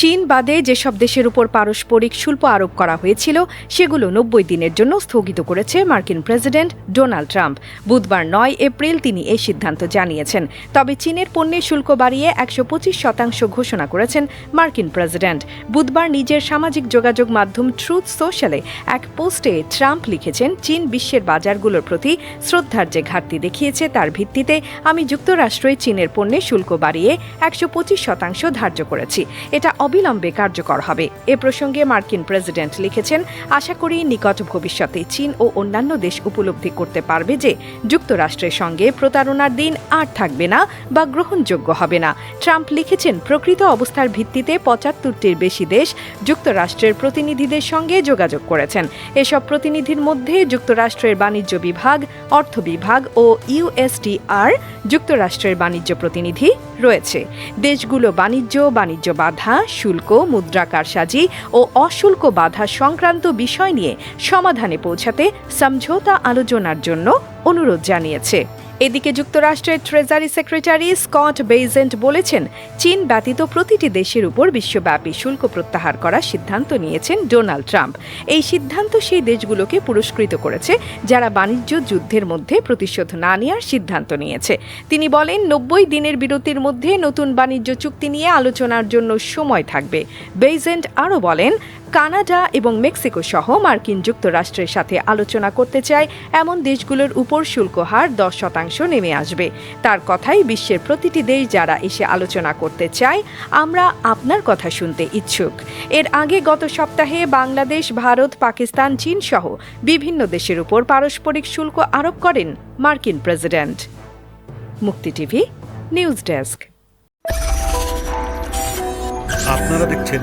চীন বাদে যেসব দেশের উপর পারস্পরিক শুল্ক আরোপ করা হয়েছিল, সেগুলো নব্বই দিনের জন্য স্থগিত করেছে মার্কিন প্রেসিডেন্ট ডোনাল্ড ট্রাম্প। বুধবার নয় এপ্রিল তিনি এই সিদ্ধান্ত জানিয়েছেন। তবে চীনের পণ্যের শুল্ক বাড়িয়ে একশো পঁচিশ শতাংশ ঘোষণা করেছেন মার্কিন প্রেসিডেন্ট। বুধবার নিজের সামাজিক যোগাযোগ মাধ্যম ট্রুথ সোশ্যালে এক পোস্টে ট্রাম্প লিখেছেন, চীন বিশ্বের বাজারগুলোর প্রতি শ্রদ্ধার যে ঘাটতি দেখিয়েছে তার ভিত্তিতে আমি যুক্তরাষ্ট্রে চীনের পণ্যের শুল্ক বাড়িয়ে একশো পঁচিশ শতাংশ ধার্য করেছি। এটা অবিলম্বে কার্যকর হবে। এ প্রসঙ্গে মার্কিন প্রেসিডেন্ট লিখেছেন, আশা করি নিকট ভবিষ্যতে চীন ও অন্যান্য দেশ উপলব্ধি করতে পারবে যে যুক্তরাষ্ট্রের সঙ্গে প্রতারণার দিন আর থাকবে না বা গ্রহণযোগ্য হবে না। ট্রাম্প লিখেছেন, প্রকৃত অবস্থার ভিত্তিতে পঁচাত্তরটির বেশি দেশ যুক্তরাষ্ট্রের প্রতিনিধিদের সঙ্গে যোগাযোগ করেছেন। এসব প্রতিনিধির মধ্যে যুক্তরাষ্ট্রের বাণিজ্য বিভাগ, অর্থ বিভাগ ও ইউএসডিআর যুক্তরাষ্ট্রের বাণিজ্য প্রতিনিধি রয়েছে। দেশগুলো বাণিজ্য বাণিজ্য বাধা শুল্ক, মুদ্রা কারসাজি ও অশুল্ক বাধা সংক্রান্ত বিষয় নিয়ে সমাধানে পৌঁছাতে সমঝোতা আলোচনার জন্য অনুরোধ জানিয়েছে। এদিকে যুক্তরাষ্ট্রের ট্রেজারি সেক্রেটারি স্কট বেইজেন্ট বলেছেন, চীন ব্যতীত প্রতিটি দেশের উপর বিশ্বব্যাপী শুল্ক প্রত্যাহার করার সিদ্ধান্ত নিয়েছেন ডোনাল্ড ট্রাম্প। এই সিদ্ধান্ত সেই দেশগুলোকে পুরস্কৃত করেছে, যারা বাণিজ্য যুদ্ধের মধ্যে প্রতিশোধ না নেওয়ার সিদ্ধান্ত নিয়েছে। তিনি বলেন, নব্বই দিনের বিরতির মধ্যে নতুন বাণিজ্য চুক্তি নিয়ে আলোচনার জন্য সময় থাকবে। বেইজেন্ট আরও বলেন কানাডা এবং মেক্সিকো সহ মার্কিন যুক্তরাষ্ট্রের সাথে আলোচনা করতে চায়, এমন দেশগুলোর উপর শুল্ক হার দশ শতাংশ নেমে আসবে। তার কথাই বিশ্বের প্রতিটি দেশ যারা এসে আলোচনা করতে চায়, আমরা আপনার কথা শুনতে ইচ্ছুক। এর আগে গত সপ্তাহে বাংলাদেশ, ভারত, পাকিস্তান, চীন সহ বিভিন্ন দেশের উপর পারস্পরিক শুল্ক আরোপ করেন মার্কিন প্রেসিডেন্ট। মুক্তি টিভি, নিউজ ডেস্ক। আপনারা দেখছেন